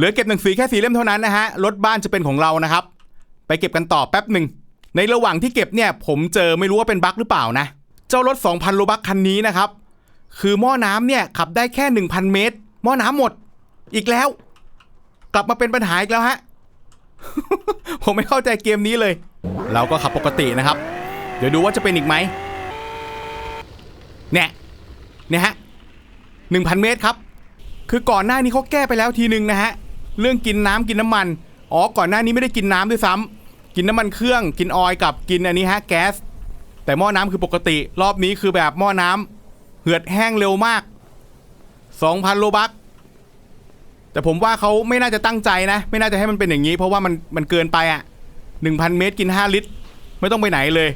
เหลือเก็บหนังสือแค่สีเล่มเท่านั้นนะฮะรถบ้านจะเป็นของเรานะครับ ไปเก็บกันต่อแป๊บหนึ่งในระหว่างที่เก็บเนี่ยผมเจอไม่รู้ว่าเป็นบั๊กหรือเปล่านะ เจ้ารถ 2,000 โลบักคันนี้นะครับ คือหม้อน้ำเนี่ยขับได้แค่ 1,000 เมตร หม้อน้ำหมด อีกแล้ว กลับมาเป็นปัญหาอีกแล้วฮะ ผมไม่เข้าใจเกมนี้เลย เราก็ขับปกตินะครับ เดี๋ยวดูว่าจะเป็นอีกไหมเนี่ยเนี่ยฮะหนึ่งพันเมตรครับ คือก่อนหน้านี้เขาแก้ไปแล้วทีนึงนะฮะ เรื่องกินน้ำกินน้ำมัน อ๋อ ก่อนหน้านี้ไม่ได้กินน้ำด้วยซ้ำกินน้ำมันเครื่อง กินออยกับกินอันนี้ฮะแก๊ส แต่หม้อน้ำคือปกติ รอบนี้คือแบบหม้อน้ำเหือดแห้งเร็วมาก 2,000โลบักแต่ผมว่าเขาไม่น่าจะตั้งใจนะ ไม่น่าจะให้มันเป็นอย่างนี้ เพราะว่ามันมันเกินไปอะ่ะ1,000 เมตรกิน 5 ลิตร ไม่ต้องไปไหนเลย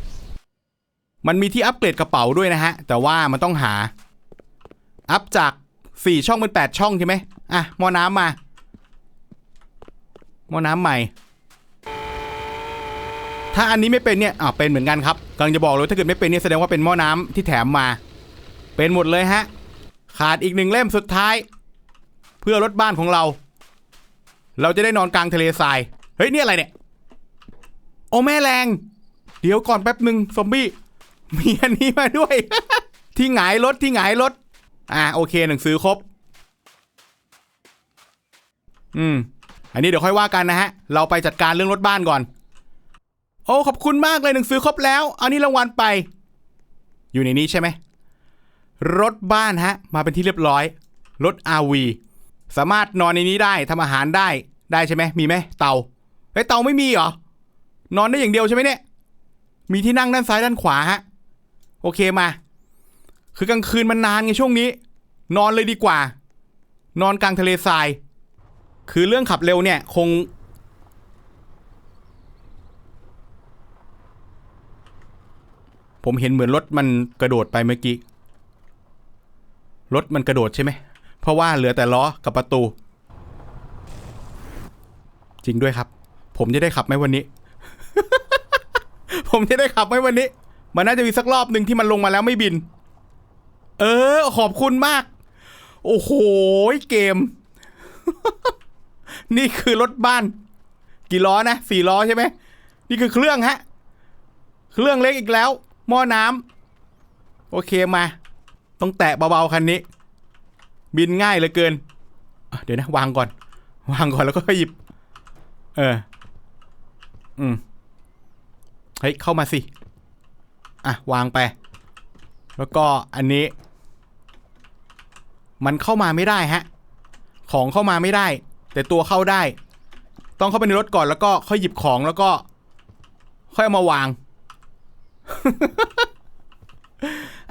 มันมีที่อัปเกรดกระเป๋าด้วยนะฮะ แต่ว่ามันต้องหา อัพจาก 4 ช่องเป็น 8 ช่องใช่ไหมอะหม้อน้ำมา ม้อน้ำใหม่ ถ้าอันนี้ไม่เป็นเนี่ยอ่าเป็นเหมือนกันครับกำลังจะบอกเลยถ้าเกิดไม่เป็นเนี่ยแสดงว่าเป็นหม้อน้ำที่แถมมา เป็นหมดเลยฮะ ขาดอีกหนึ่งเล่มสุดท้าย เพื่อรถบ้านของเรา เราจะได้นอนกลางทะเลทรายเฮ้ยนี่อะไรเนี่ยโอ้แม่แรง เดี๋ยวก่อนแป๊บหนึ่งซอมบี้มีอันนี้มาด้วย ที่หงายรถที่หงายรถอ่าโอเคหนังสือครบ อืม อันนี้เดี๋ยวค่อยว่ากันนะฮะ เราไปจัดการเรื่องรถบ้านก่อน โอ้ขอบคุณมากเลยหนังสือครบแล้วอานี้รางวัลไป อยู่ในนี้ใช่ไหม รถบ้านฮะ มาเป็นที่เรียบร้อย รถ RV สามารถนอนในนี้ได้ทำอาหารได้ได้ใช่ไหมมีไหมเตาเฮ้เตาไม่มีเหรอนอนได้อย่างเดียวใช่ไหมเนี่ย มีที่นั่งด้านซ้ายด้านขวาฮะ โอเคมา คือกลางคืนมันนานไงช่วงนี้ นอนเลยดีกว่า นอนกลางทะเลทราย คือเรื่องขับเร็วเนี่ยคง ผมเห็นเหมือนรถมันกระโดดไปเมื่อกี้ รถมันกระโดดใช่ไหม เพราะว่าเหลือแต่ล้อกับประตู จริงด้วยครับ ผมจะได้ขับไหมวันนี้ ผมจะได้ขับไหมวันนี้ มันน่าจะมีสักรอบหนึ่งที่มันลงมาแล้วไม่บิน เออ ขอบคุณมาก โอ้โห เกม นี่คือรถบ้าน กี่ล้อนะสี่ล้อใช่ไหมนี่คือเครื่องฮะ เครื่องเล็กอีกแล้ว หม้อน้ำโอเคมา ต้องแตะเบาๆคันนี้ บินง่ายเหลือเกิน เดี๋ยวนะ วางก่อน วางก่อนแล้วก็หยิบ เออ อืม เฮ้ย เข้ามาสิ อะ วางไป แล้วก็อันนี้ มันเข้ามาไม่ได้ฮะ ของเข้ามาไม่ได้ แต่ตัวเข้าได้ ต้องเข้าไปในรถก่อนแล้วก็ค่อยหยิบของแล้วก็ ค่อยเอามาวาง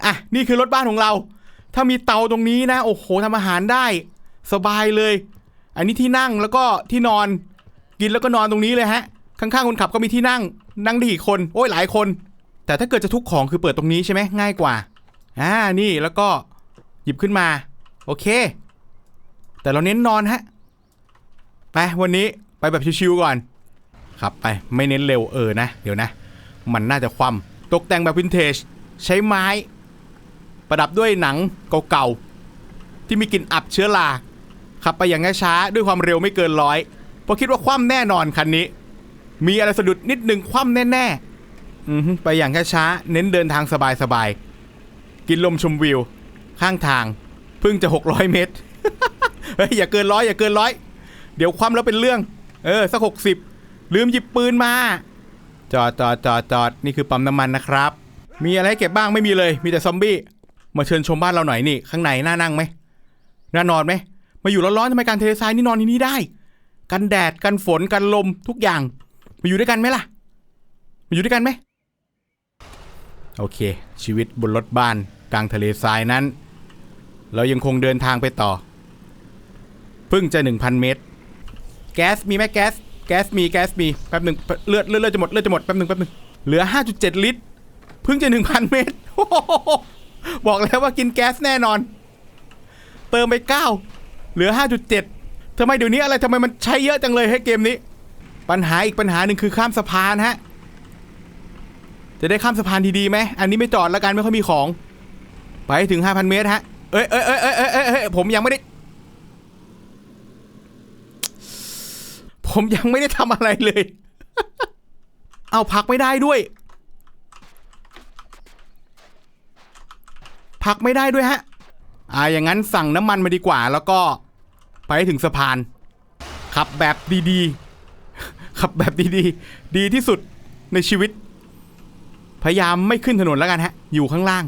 อะ นี่คือรถบ้านของเรา ถ้ามีเตาตรงนี้นะ โอ้โหทำอาหารได้ สบายเลย อันนี้ที่นั่งแล้วก็ที่นอน กินแล้วก็นอนตรงนี้เลยฮะ ข้างๆคนขับก็มีที่นั่ง นั่งได้กี่คน โอ้ยหลายคน แต่ถ้าเกิดจะทุกของคือเปิดตรงนี้ใช่ไหมง่ายกว่า อ่า นี่แล้วก็หยิบขึ้นมา โอเค แต่เราเน้นนอนฮะ ไปวันนี้ไปแบบชิวๆก่อนครับไปไม่เน้นเร็วเออนะ เดี๋ยวนะ มันน่าจะคว่ำตกแต่งแบบวินเทจ ใช้ไม้ ประดับด้วยหนังเก่าๆ ที่มีกลิ่นอับเชื้อราขับไปอย่างช้าๆด้วยความเร็วไม่เกินร้อยเพราะคิดว่าคว่ำแน่นอนคันนี้ มีอะไรสะดุดนิดนึงคว่ำแน่ๆไปอย่างช้าๆเน้นเดินทางสบายๆกินลมชมวิว ข้างทางเพิ่งจะ 600 เมตรเฮ้ยอย่าเกินร้อยอย่าเกินร้อย เดี๋ยวคว่ำแล้วเป็นเรื่อง เออสักหกสิบลืมหยิบปืนมา จอดจอดจอดจอดนี่คือปั๊มน้ำมันนะครับ มีอะไรให้เก็บบ้างไม่มีเลย มีแต่ซอมบี้มาเชิญชมบ้านเราหน่อยนี่ ข้างในน่านั่งไหมน่านอนไหมมาอยู่ร้อนๆทำไมการเทเลทรายนี่นอนที่นี่ได้ กันแดดกันฝนกันลมทุกอย่าง มาอยู่ด้วยกันไหมล่ะ มาอยู่ด้วยกันไหมโอเค ชีวิตบนรถบ้านกลางทะเลทรายนั้น เรายังคงเดินทางไปต่อ เพิ่งจะ 1,000 เมตร แก๊สมีไหมแก๊ส แก๊สมีแก๊สมีแป๊บหนึ่งเลือดเลือดเลือดจะหมดเลือดจะหมดแป๊บหนึ่งแป๊บหนึ่งเหลือ 5.7 ลิตรเพิ่งจะ 1,000 เมตร บอกแล้วว่ากินแก๊สแน่นอน เติมไป 9 เหลือ 5.7ทำไมเดี๋ยวนี้อะไรทำไมมันใช้เยอะจังเลยให้เกมนี้ ปัญหาอีกปัญหาหนึ่งคือข้ามสะพานฮะ จะได้ข้ามสะพานดีๆไหมอันนี้ไม่จอดแล้วกันไม่ค่อยมีของ ไปถึง 5,000 เมตรฮะ เอ้เอ้เอ้ยเอ้ยเอ้ยเอ้ยเอ้ยผมยังไม่ได้ ผมยังไม่ได้ทำอะไรเลย เอาพักไม่ได้ด้วย พักไม่ได้ด้วยฮะ อ่าอย่างนั้นสั่งน้ำมันมาดีกว่า แล้วก็ไปถึงสะพาน ขับแบบดีๆ ขับแบบดีๆ ดีที่สุดในชีวิต พยายามไม่ขึ้นถนนแล้วกันฮะ อยู่ข้างล่าง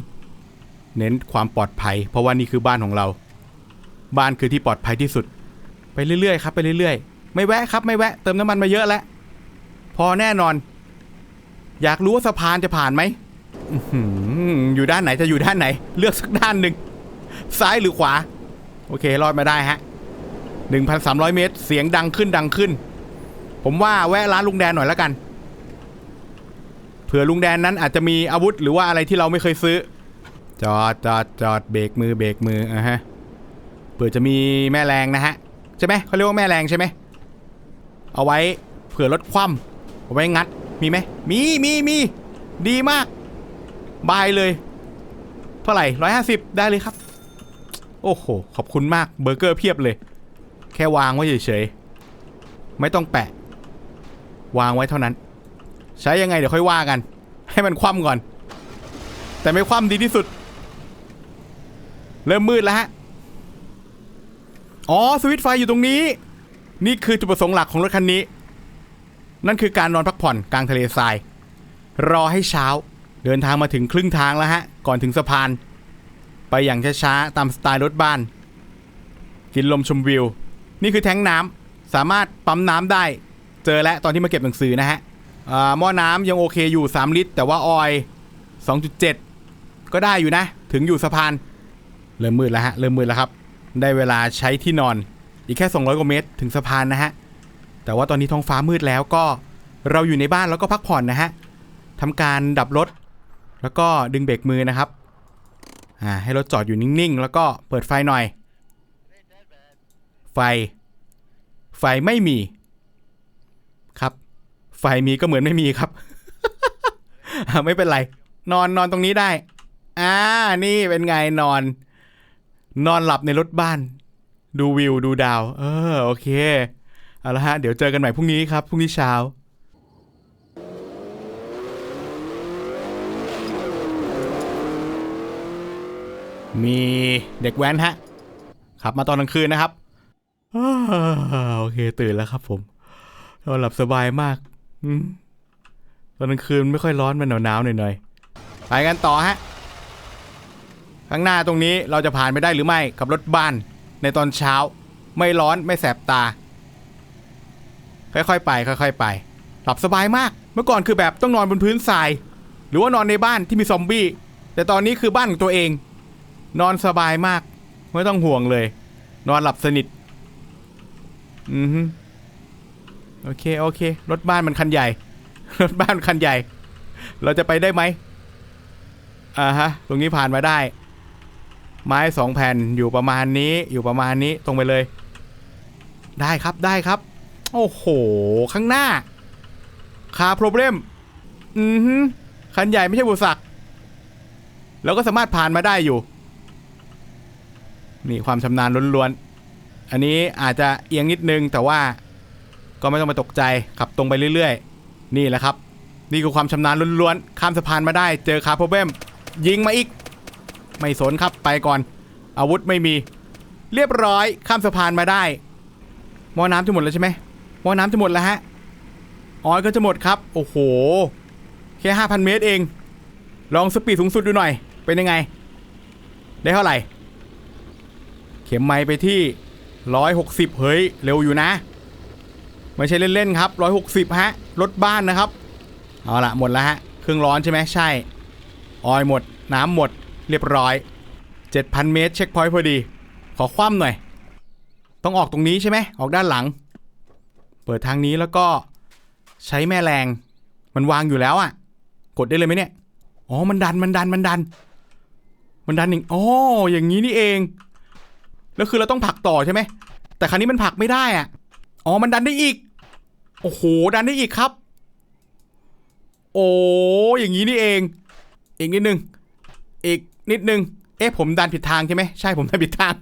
เน้นความปลอดภัย เพราะว่านี่คือบ้านของเรา บ้านคือที่ปลอดภัยที่สุด ไปเรื่อยๆ ครับ ไปเรื่อยๆ ไม่แวะครับไม่แวะเติมน้ำมันมาเยอะแล้ว พอแน่นอน อยากรู้ว่าสะพานจะผ่านไหมอยู่ด้านไหนจะอยู่ด้านไหน เลือกสักด้านหนึ่งซ้ายหรือขวา โอเครอดมาได้ฮะ1,300 เมตร เสียงดังขึ้นดังขึ้น ผมว่าแวะร้านลุงแดนหน่อยแล้วกัน เผื่อลุงแดนนั้นอาจจะมีอาวุธหรือว่าอะไรที่เราไม่เคยซื้อ จอดจอดจอดเบรกมือเบรกมืออะฮะเผื่อจะมีแม่แรงนะฮะ ใช่ไหมเขาเรียกว่าแม่แรงใช่ไหม เอาไว้เผื่อลดคว่ำเอาไว้งัดมีไหมมีมีมีดีมากบายเลย เท่าไหร่ร้อยห้าสิบได้เลยครับ โอ้โห ขอบคุณมากเบอร์เกอร์เพียบเลย แค่วางไว้เฉยๆ ไม่ต้องแปะ วางไว้เท่านั้น ใช้ยังไงเดี๋ยวค่อยว่ากัน ให้มันคว่ำก่อน แต่ไม่คว่ำดีที่สุด เริ่มมืดแล้วฮะ อ๋อ สวิตไฟอยู่ตรงนี้ นี่คือจุดประสงค์หลักของรถคันนี้ นั่นคือการนอนพักผ่อนกลางทะเลทราย รอให้เช้า เดินทางมาถึงครึ่งทางแล้วฮะ ก่อนถึงสะพาน ไปอย่างช้าๆ ตามสไตล์รถบ้าน กินลมชมวิว นี่คือแทงน้ำสามารถปั๊มน้ำได้ เจอแล้วตอนที่มาเก็บหนังสือนะฮะอ่าหม้อน้ำยังโอเคอยู่ 3 ลิตร แต่ว่าออยล์2.7 ก็ได้อยู่นะ ถึงอยู่สะพาน เริ่มมืดแล้วฮะ เริ่มมืดแล้วครับ ได้เวลาใช้ที่นอน อีกแค่ 200กว่าเมตรถึงสะพานนะฮะ แต่ว่าตอนนี้ท้องฟ้ามืดแล้วก็เราอยู่ในบ้านแล้วก็พักผ่อนนะฮะทำการดับรถ แล้วก็ดึงเบรกมือนะครับ อ่าให้รถจอดอยู่นิ่งๆ แล้วก็เปิดไฟหน่อย ไฟ ไฟไม่มี ครับ ไฟมีก็เหมือนไม่มีครับ ไม่เป็นไร นอนนอนตรงนี้ได้ อ่า นี่เป็นไงนอน นอนหลับในรถบ้าน ดูวิวดูดาว เออโอเค เอาละฮะ เดี๋ยวเจอกันใหม่พรุ่งนี้ครับ พรุ่งนี้เช้ามีเด็กแว้นฮะขับมาตอนกลางคืนนะครับอโอเคตื่นแล้วครับผมนอนหลับสบายมากอตอนกลางคืนไม่ค่อยร้อนมันหนาวๆหน่อยๆไปกันต่อฮะข้างหน้าตรงนี้เราจะผ่านไปได้หรือไม่กับรถบ้าน ในตอนเช้า ไม่ร้อนไม่แสบตา ค่อยๆไป ค่อย ๆ ไป หลับสบายมาก เมื่อก่อนคือแบบต้องนอนบนพื้นทราย หรือว่านอนในบ้านที่มีซอมบี้ แต่ตอนนี้คือบ้านของตัวเอง นอนสบายมาก ไม่ต้องห่วงเลย นอนหลับสนิท อือฮึโอเค โอเค รถบ้านมันคันใหญ่ รถบ้านคันใหญ่ เราจะไปได้ไหมอ่าฮะ ตรงนี้ผ่านมาได้ ไม้สองแผ่นอยู่ประมาณนี้อยู่ประมาณนี้ตรงไปเลย ได้ครับได้ครับ โอ้โห ข้างหน้าคาโปรเบลมอือฮึคันใหญ่ไม่ใช่บุษักแล้วก็สามารถผ่านมาได้อยู่ นี่ความชำนาญล้วนๆ อันนี้อาจจะเอียงนิดนึงแต่ว่าก็ไม่ต้องไปตกใจขับตรงไปเรื่อยๆ นี่แหละครับ นี่คือความชำนาญล้วนๆ ข้ามสะพานมาได้ เจอคาโปรเบลมยิงมาอีก ไม่สนครับไปก่อน อาวุธไม่มี เรียบร้อยข้ามสะพานมาได้มอน้ำจะหมดแล้วใช่ไหมมอน้ำจะหมดแล้วฮะออยก็จะหมดครับ โอ้โห แค่ห้าพันเมตรเอง ลองสปีดสูงสุดดูหน่อย เป็นยังไง ได้เท่าไหร่ เข็มไม้ไปที่ร้อยหกสิบเฮ้ย เร็วอยู่นะ ไม่ใช่เล่นๆครับร้อยหกสิบฮะ รถบ้านนะครับ เอาละหมดแล้วฮะ เครื่องร้อนใช่ไหมใช่ ออยหมด น้ำหมด เรียบร้อย 7,000 เมตร เช็คพอยต์พอดี ขอคว่ำหน่อย ต้องออกตรงนี้ใช่ไหม ออกด้านหลัง เปิดทางนี้แล้วก็ใช้แม่แรง มันวางอยู่แล้วอะ่ะ กดได้เลยไหมเนี่ย อ๋อ มันดัน มันดัน มันดัน มันดันอย่งอ๋อ อย่างนี้นี่เอง แล้วคือเราต้องผลักต่อใช่ไหม แต่ครั้นี้มันผลักไม่ได้อะ อ๋อ มันดันได้อีก โอ้โห ดันได้อีกครับ โอ้อย่างนี้นี่เอง อีกนิดนึง นิดนึง เอ๊ะผมดันผิดทางใช่ไหมใช่ผมดันผิดทาง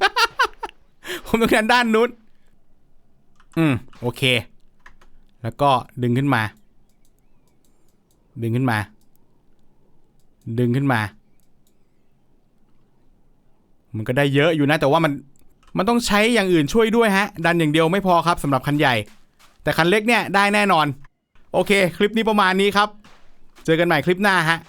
ผมต้องดันด้านนู้น อืม โอเค แล้วก็ดึงขึ้นมา ดึงขึ้นมา ดึงขึ้นมา มันก็ได้เยอะอยู่นะ แต่ว่ามัน มันต้องใช้อย่างอื่นช่วยด้วยฮะ ดันอย่างเดียวไม่พอครับสำหรับคันใหญ่ แต่คันเล็กเนี่ยได้แน่นอน โอเค คลิปนี้ประมาณนี้ครับ เจอกันใหม่คลิปหน้าฮะ